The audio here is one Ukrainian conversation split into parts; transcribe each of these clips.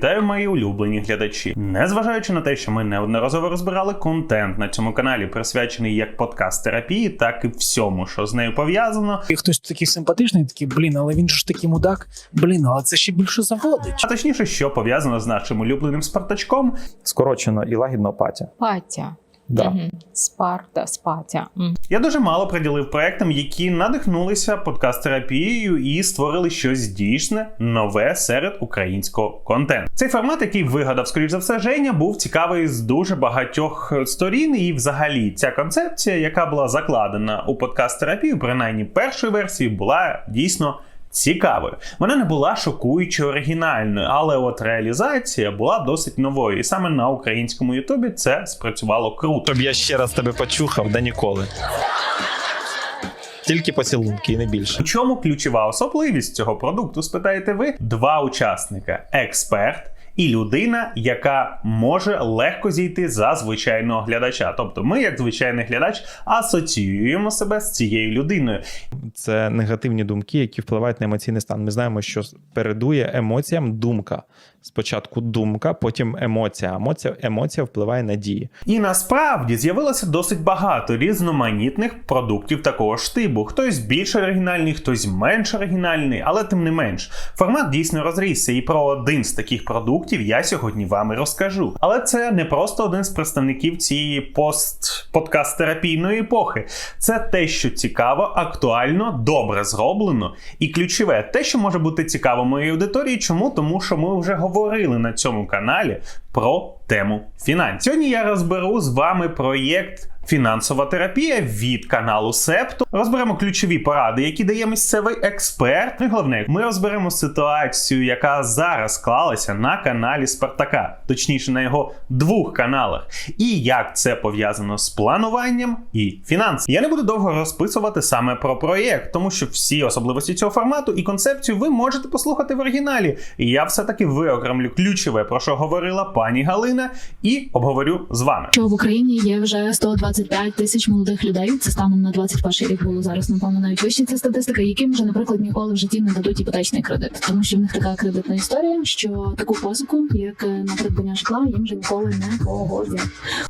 Вітаю, мої улюблені глядачі. Незважаючи на те, що ми неодноразово розбирали контент на цьому каналі, присвячений як подкаст терапії, так і всьому, що з нею пов'язано. І хтось такий симпатичний, такий, блін, але він же ж такий мудак. Блін, але це ще більше заводить. А точніше, що пов'язано з нашим улюбленим Спартачком, скорочено і лагідно патя. Патя. Да. Мгм. Спарта, спатя. Я дуже мало приділив проектам, які надихнулися подкаст-терапією і створили щось дійсне, нове серед українського контенту. Цей формат, який вигадав, скоріш за все, Женя, був цікавий з дуже багатьох сторін. І, взагалі, ця концепція, яка була закладена у подкаст-терапію, принаймні першої версії, була дійсно. Цікавою. Вона не була шокуючо оригінальною, але от реалізація була досить новою. І саме на українському Ютубі це спрацювало круто. Щоб я ще раз тебе почухав, да ніколи. Тільки поцілунки і не більше. У чому ключова особливість цього продукту? Спитаєте ви? Два учасника: експерт. І людина, яка може легко зійти за звичайного глядача. Тобто, ми, як звичайний глядач, асоціюємо себе з цією людиною. Це негативні думки, які впливають на емоційний стан. Ми знаємо, що передує емоціям думка. Спочатку думка, потім емоція. Емоція, емоція впливає на дії. І насправді з'явилося досить багато різноманітних продуктів такого ж типу. Хтось більш оригінальний, хтось менш оригінальний, але тим не менш, формат дійсно розрісся. І про один з таких продуктів я сьогодні вам і розкажу. Але це не просто один з представників цієї пост-подкаст-терапійної епохи. Це те, що цікаво, актуально, добре зроблено. І ключове, те, що може бути цікаво моїй аудиторії. Чому? Тому що ми вже говорили на цьому каналі про тему фінансів. Сьогодні я розберу з вами проєкт. Фінансова терапія від каналу Септо. Розберемо ключові поради, які дає місцевий експерт. Ну і головне, ми розберемо ситуацію, яка зараз склалася на каналі Спартака, точніше на його двох каналах, і як це пов'язано з плануванням і фінансами. Я не буду довго розписувати саме про проєкт, тому що всі особливості цього формату і концепцію ви можете послухати в оригіналі. І я все-таки виокремлю ключове, про що говорила пані Галина, і обговорю з вами. що в Україні є вже 125 тисяч молодих людей. Це станом на 21 рік було зараз, напевно, навіть вище ця статистика, яким вже, наприклад, ніколи в житті не дадуть іпотечний кредит, тому що в них така кредитна історія, що таку позику, як е, на придбання житла, їм вже ніколи не погодять.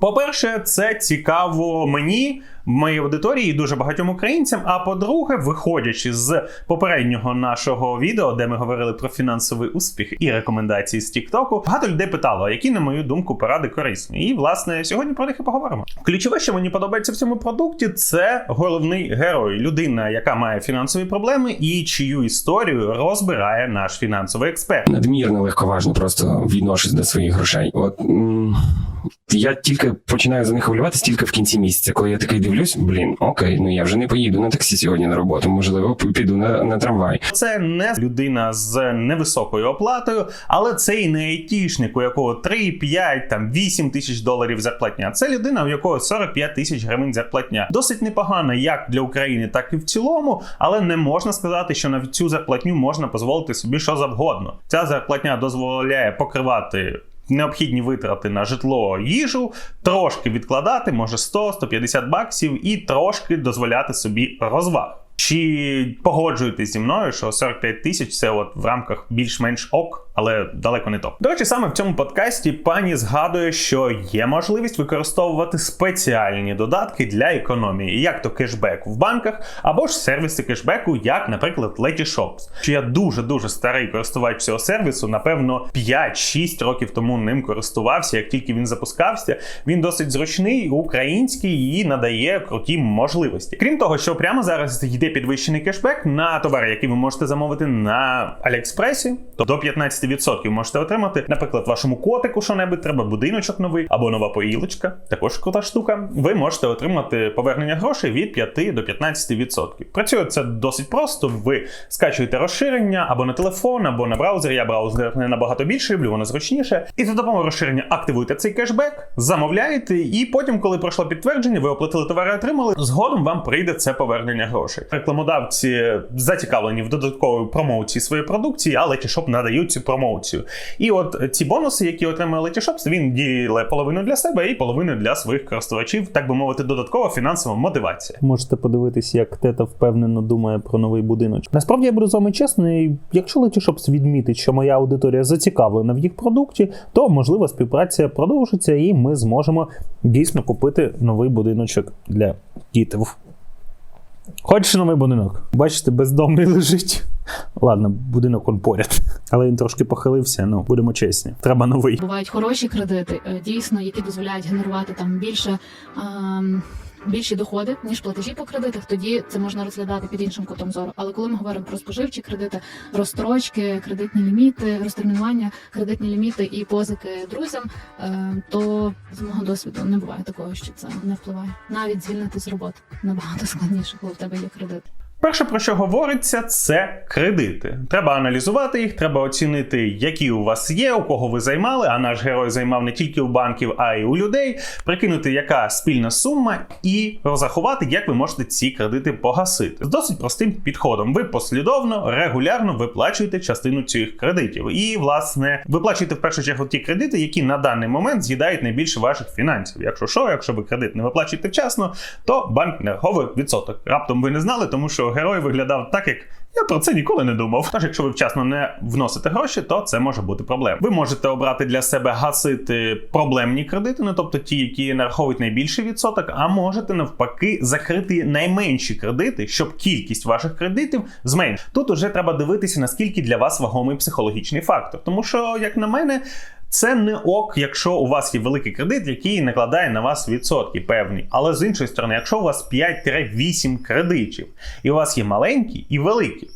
По-перше, це цікаво мені, моїй аудиторії і дуже багатьом українцям. А по-друге, виходячи з попереднього нашого відео, де ми говорили про фінансовий успіх і рекомендації з Тіктоку, багато людей питало, які, на мою думку, поради корисні. І власне сьогодні про них і поговоримо. Ключове, що мені подобається в цьому продукті, це головний герой, людина, яка має фінансові проблеми, і чию історію розбирає наш фінансовий експерт. надмірно легковажно просто відношусь до своїх грошей. От я тільки починаю за них хвилюватися тільки в кінці місяця, коли я такий дивлюсь, блін, окей, ну я вже не поїду на таксі сьогодні на роботу, можливо, піду на, на трамвай. Це не людина з невисокою оплатою, але це і не айтішник, у якого 3, 5, там 8 тисяч доларів зарплатня. Це людина, у якого 45 тисяч гривень зарплатня. Досить непогана як для України, так і в цілому, але не можна сказати, що на цю зарплатню можна дозволити собі що завгодно. Ця зарплатня дозволяє покривати. Необхідні витрати на житло, їжу, трошки відкладати, може 100-150 баксів, і трошки дозволяти собі розваг. Чи погоджуєтесь зі мною, що 45 тисяч це от в рамках більш-менш ок, але далеко не то. До речі, саме в цьому подкасті пані згадує, що є можливість використовувати спеціальні додатки для економії, як то кешбек в банках, або ж сервіси кешбеку, як, наприклад, Letyshops. Що я дуже дуже старий користувач цього сервісу, напевно, 5-6 років тому ним користувався. Як тільки він запускався, він досить зручний, український і надає круті можливості. Крім того, що прямо зараз йде підвищений кешбек на товари, які ви можете замовити на Аліекспресі, то до 15% можете отримати, наприклад, вашому котику що-небудь треба, будиночок новий або нова поїлочка, також крута штука. Ви можете отримати повернення грошей від 5 до 15%. Працює це досить просто. Ви скачуєте розширення або на телефон, або на браузер. Я браузер не набагато більше люблю, воно зручніше. І за допомогою розширення активуєте цей кешбек, замовляєте, і потім, коли пройшло підтвердження, ви оплатили товари, отримали. Згодом вам прийде це повернення грошей. Рекламодавці зацікавлені в додатковій промоції своєї продукції, але ті, щоб надають цю промоцію. І от ці бонуси, які отримує Letyshops, він ділить половину для себе і половину для своїх користувачів, так би мовити, додаткова фінансова мотивація. Можете подивитись, як тета впевнено думає про новий будиночок. Насправді я буду з вами чесний. Якщо Letyshops відмітить, що моя аудиторія зацікавлена в їх продукті, то можливо співпраця продовжиться, і ми зможемо дійсно купити новий будиночок для дітей. Хочеш новий будинок? Бачите, бездомний лежить. Ладно, будинок он поряд. Але він трошки похилився, ну будемо чесні. Треба новий. Бувають хороші кредити, е, дійсно, які дозволяють генерувати там більше. ем, Більші доходи ніж платежі по кредитах, тоді це можна розглядати під іншим кутом зору. Але коли ми говоримо про споживчі кредити, розстрочки, кредитні ліміти, розтермінування, кредитні ліміти і позики друзям, е, то з мого досвіду не буває такого, що це не впливає. Навіть звільнити з роботи набагато складніше, коли в тебе є кредит. Перше, про що говориться, це кредити. Треба аналізувати їх, треба оцінити, які у вас є, у кого ви займали. А наш герой займав не тільки у банків, а й у людей. Прикинути, яка спільна сума, і розрахувати, як ви можете ці кредити погасити. З досить простим підходом. Ви послідовно, регулярно виплачуєте частину цих кредитів. І, власне, виплачуєте в першу чергу ті кредити, які на даний момент з'їдають найбільше ваших фінансів. Якщо що, якщо ви кредит не виплачуєте вчасно, то банк не відсоток. Раптом ви не знали, тому що герой виглядав так, як. Я про це ніколи не думав. Тож, якщо ви вчасно не вносите гроші, то це може бути проблем. Ви можете обрати для себе гасити проблемні кредити, ну тобто ті, які нараховують найбільший відсоток, а можете навпаки закрити найменші кредити, щоб кількість ваших кредитів зменшити. Тут уже треба дивитися, наскільки для вас вагомий психологічний фактор. Тому що, як на мене, це не ок, якщо у вас є великий кредит, який накладає на вас відсотки певні. Але з іншої сторони, якщо у вас 5-8 кредитів, і у вас є маленькі і великі,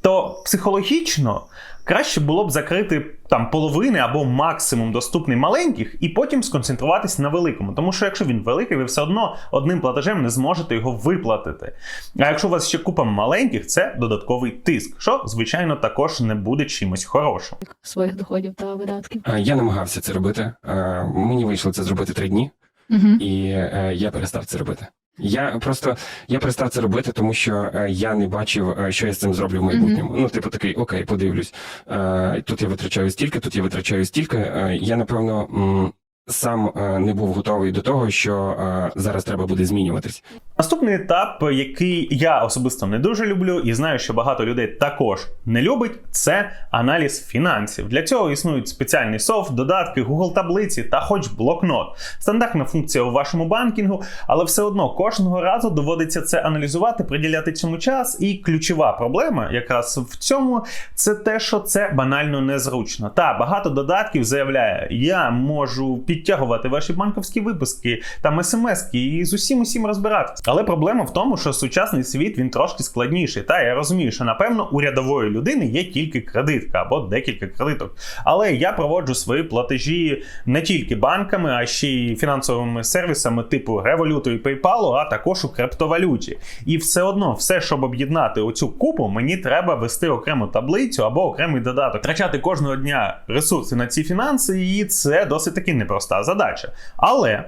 то психологічно краще було б закрити там половини або максимум доступний маленьких, і потім сконцентруватись на великому. Тому що якщо він великий, ви все одно одним платежем не зможете його виплатити. А якщо у вас ще купа маленьких, це додатковий тиск, що звичайно також не буде чимось хорошим. Своїх доходів та видатків. Е, Я намагався це робити. Е, Мені вийшло це зробити три дні, Угу. і е, я перестав це робити. Я просто я перестав це робити, тому що е, я не бачив, е, що я з цим зроблю в майбутньому. Ну, типу, такий, окей, подивлюсь. Е, Тут я витрачаю стільки, тут я витрачаю стільки. Я напевно. Сам не був готовий до того, що зараз треба буде змінюватись. Наступний етап, який я особисто не дуже люблю, і знаю, що багато людей також не любить, це аналіз фінансів. Для цього існують спеціальний софт, додатки, Google таблиці та хоч блокнот. Стандартна функція у вашому банкінгу, але все одно кожного разу доводиться це аналізувати, приділяти цьому час. І ключова проблема якраз в цьому це те, що це банально незручно. Та багато додатків заявляє, я можу підтягувати ваші банківські виписки, там смски і з усім усім розбиратися. Але проблема в тому, що сучасний світ він трошки складніший. Та я розумію, що напевно у рядової людини є тільки кредитка або декілька кредиток. Але я проводжу свої платежі не тільки банками, а ще й фінансовими сервісами типу Revolut і PayPal, а також у криптовалюті. І все одно, все, щоб об'єднати оцю купу, мені треба вести окрему таблицю або окремий додаток. Трачати кожного дня ресурси на ці фінанси, і це досить таки непроста задача. Але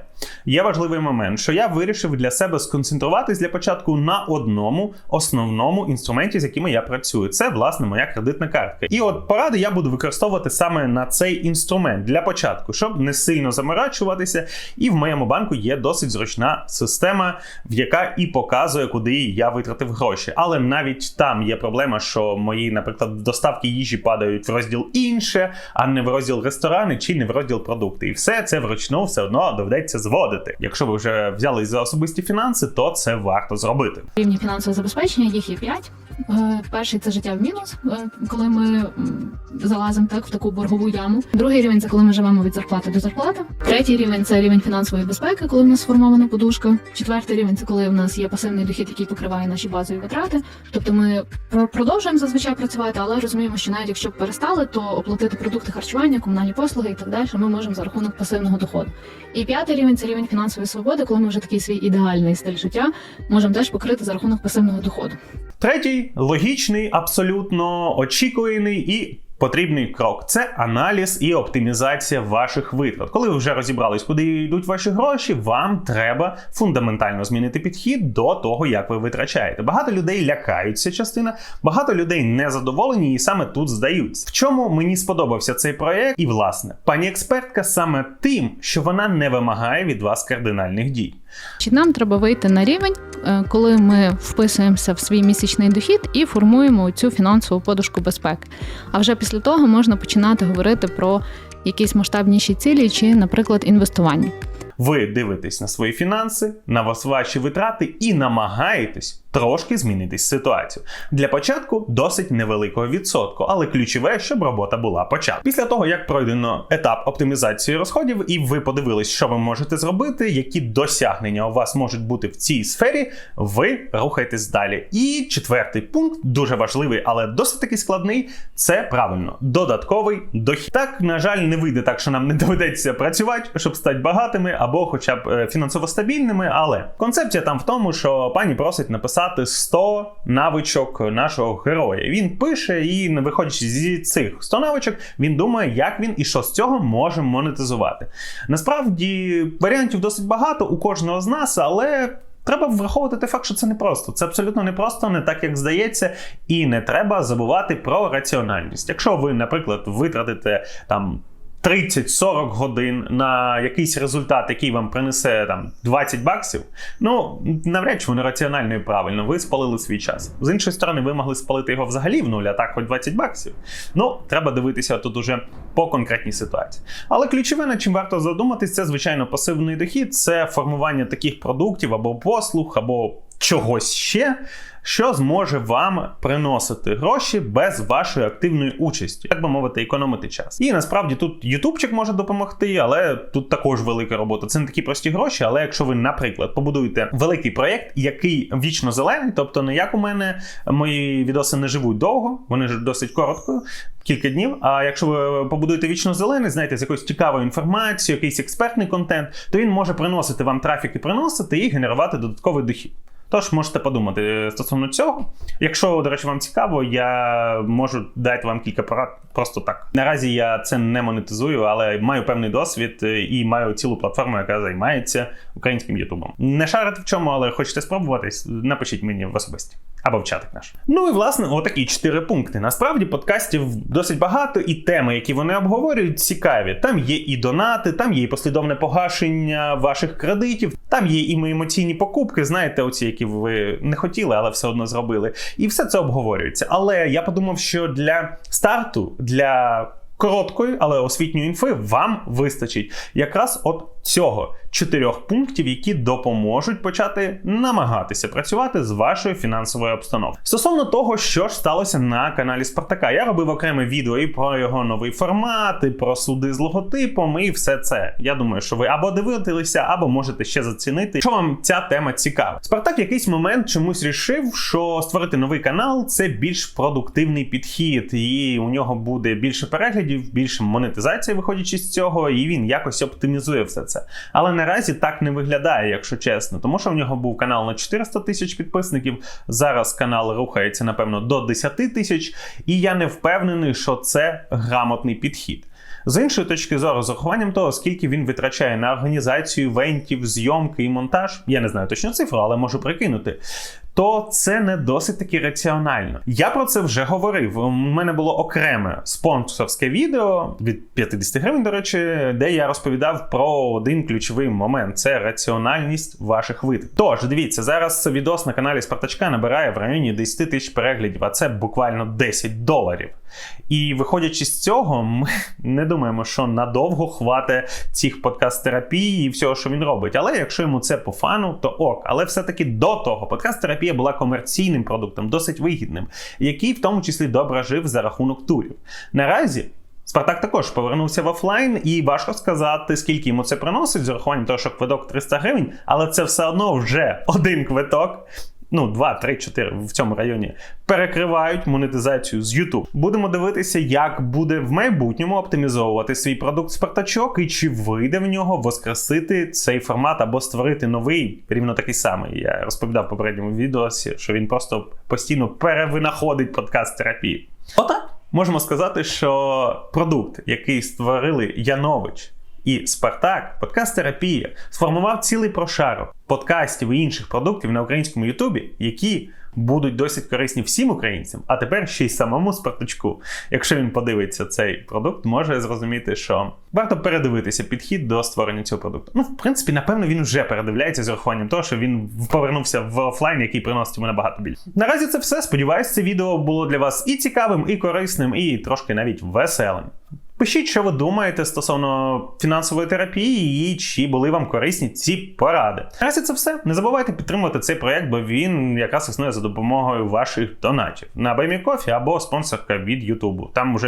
є важливий момент, що я вирішив для себе сконцентруватись для початку на одному основному інструменті, з якими я працюю. Це власне моя кредитна картка. І от поради я буду використовувати саме на цей інструмент для початку, щоб не сильно заморачуватися. І в моєму банку є досить зручна система, в яка і показує, куди я витратив гроші. Але навіть там є проблема, що мої, наприклад, доставки їжі падають в розділ інше, а не в розділ ресторани чи не в розділ продукти. І все це вручну все одно доведеться зводити. Якщо ви вже взялись за особисті фінанси, то це варто зробити. Рівні фінансового забезпечення їх є п'ять. Перший це життя в мінус, е, коли ми залазимо так в таку боргову яму. Другий рівень це коли ми живемо від зарплати до зарплати. Третій рівень це рівень фінансової безпеки, коли в нас сформована подушка. Четвертий рівень це коли в нас є пасивний дохід, який покриває наші базові витрати. Тобто ми продовжуємо зазвичай працювати, але розуміємо, що навіть якщо б перестали, то оплатити продукти харчування, комунальні послуги і так далі. Ми можемо за рахунок пасивного доходу. І п'ятий рівень це рівень фінансової свободи, коли ми вже такий свій ідеальний стиль життя можемо теж покрити за рахунок пасивного доходу. Третій логічний, абсолютно очікуваний і Потрібний крок це аналіз і оптимізація ваших витрат. Коли ви вже розібрались, куди йдуть ваші гроші, вам треба фундаментально змінити підхід до того, як ви витрачаєте. Багато людей лякаються частина, багато людей незадоволені і саме тут здаються. В чому мені сподобався цей проект? І власне, пані експертка саме тим, що вона не вимагає від вас кардинальних дій. Чи нам треба вийти на рівень, е, коли ми вписуємося в свій місячний дохід і формуємо цю фінансову подушку безпеки? А вже після того можна починати говорити про якісь масштабніші цілі чи, наприклад, інвестування. Ви дивитесь на свої фінанси, на вас ваші витрати і намагаєтесь трошки змінити ситуацію. Для початку досить невеликого відсотку, але ключове, щоб робота була почата. Після того, як пройдено етап оптимізації розходів, і ви подивились, що ви можете зробити, які досягнення у вас можуть бути в цій сфері, ви рухаєтесь далі. І четвертий пункт дуже важливий, але досить таки складний. Це правильно додатковий дохід. Так, на жаль, не вийде так, що нам не доведеться працювати, щоб стати багатими або хоча б е, фінансово стабільними. Але концепція там в тому, що пані просить написати 100 навичок нашого героя. Він пише, і не виходячи зі цих 100 навичок, він думає, як він і що з цього може монетизувати. Насправді варіантів досить багато у кожного з нас, але. Треба враховувати той факт, що це непросто. Це абсолютно непросто, не так як здається, і не треба забувати про раціональність. Якщо ви, наприклад, витратите там 30-40 годин на якийсь результат, який вам принесе там 20 баксів, ну навряд чи воно раціонально і правильно. Ви спалили свій час. З іншої сторони, ви могли спалити його взагалі в нуль, а так хоч 20 баксів. Ну, треба дивитися тут уже по конкретній ситуації. Але ключове, над чим варто задуматись, це звичайно пасивний дохід, це формування таких продуктів або послуг, або чогось ще. Що зможе вам приносити гроші без вашої активної участі, так би мовити, економити час. І насправді тут ютубчик може допомогти, але тут також велика робота. Це не такі прості гроші. Але якщо ви, наприклад, побудуєте великий проєкт, який вічно зелений, тобто не як у мене мої відоси не живуть довго, вони ж досить коротко. Кілька днів. А якщо ви побудуєте вічно зелений, знаєте, з якоюсь цікавою інформацією, якийсь експертний контент, то він може приносити вам трафік і приносити і генерувати додатковий дохід. Тож можете подумати е, стосовно цього. Якщо, до речі, вам цікаво, я можу дати вам кілька порад просто так. Наразі я це не монетизую, але маю певний досвід е, і маю цілу платформу, яка займається українським ютубом. Не шарите в чому, але хочете спробувати, напишіть мені в особисті. Або в чатик наш. Ну і власне, отакі чотири пункти. Насправді подкастів досить багато, і теми, які вони обговорюють, цікаві. Там є і донати, там є і послідовне погашення ваших кредитів, там є і емоційні покупки, знаєте, оці, які ви не хотіли, але все одно зробили. І все це обговорюється. Але я подумав, що для старту, для короткої, але освітньої інфи вам вистачить якраз от цього чотирьох пунктів, які допоможуть почати намагатися працювати з вашою фінансовою обстановкою. Стосовно того, що ж сталося на каналі Спартака, я робив окреме відео і про його новий формат, і про суди з логотипом, і все це. Я думаю, що ви або дивилися, або можете ще зацінити, що вам ця тема цікава. Спартак в якийсь момент чомусь рішив, що створити новий канал це більш продуктивний підхід, і у нього буде більше переглядів, більше монетизації, виходячи з цього, і він якось оптимізує все це. Але наразі так не виглядає, якщо чесно, тому що в нього був канал на 400 тисяч підписників. Зараз канал рухається, напевно, до 10 тисяч, і я не впевнений, що це грамотний підхід. З іншої точки зору, з урахуванням того, скільки він витрачає на організацію івентів, зйомки і монтаж, я не знаю точно цифру, але можу прикинути. То це не досить таки раціонально. Я про це вже говорив. У мене було окреме спонсорське відео від 50 гривень, до речі, де я розповідав про один ключовий момент: це раціональність ваших витрат. Тож дивіться, зараз відос на каналі Спартачка набирає в районі 10 тисяч переглядів, а це буквально 10 доларів. І виходячи з цього, ми не думаємо, що надовго хватить цих подкаст-терапій і всього, що він робить. Але якщо йому це по фану, то ок. Але все-таки до того подкаст-терапія була комерційним продуктом, досить вигідним, який в тому числі добре жив за рахунок турів. Наразі. Спартак також повернувся в офлайн, і важко сказати, скільки йому це приносить, з урахуванням того, що квиток 300 гривень, але це все одно вже один квиток. Ну, 2, 3, 4 в цьому районі перекривають монетизацію з YouTube. Будемо дивитися, як буде в майбутньому оптимізовувати свій продукт Спартачок і чи вийде в нього воскресити цей формат або створити новий, рівно такий самий. Я розповідав в попередньому відео, що він просто постійно перевинаходить подкаст терапії. Отак. можемо сказати, що продукт, який створили Янович і Спартак, подкаст терапія, сформував цілий прошарок подкастів і інших продуктів на українському Ютубі, які будуть досить корисні всім українцям, а тепер ще й самому Спартачку. Якщо він подивиться цей продукт, може зрозуміти, що варто передивитися підхід до створення цього продукту. Ну, в принципі, напевно, він вже передивляється з урахуванням того, що він повернувся в офлайн, який приносить йому набагато більше. Наразі це все. Сподіваюсь, це відео було для вас і цікавим, і корисним, і трошки навіть веселим. Пишіть, що ви думаєте стосовно фінансової терапії, і чи були вам корисні ці поради. Наразі це все. Не забувайте підтримувати цей проект, бо він якраз існує за допомогою ваших донатів на BuyMeCoffee або спонсорка від Ютубу. Там уже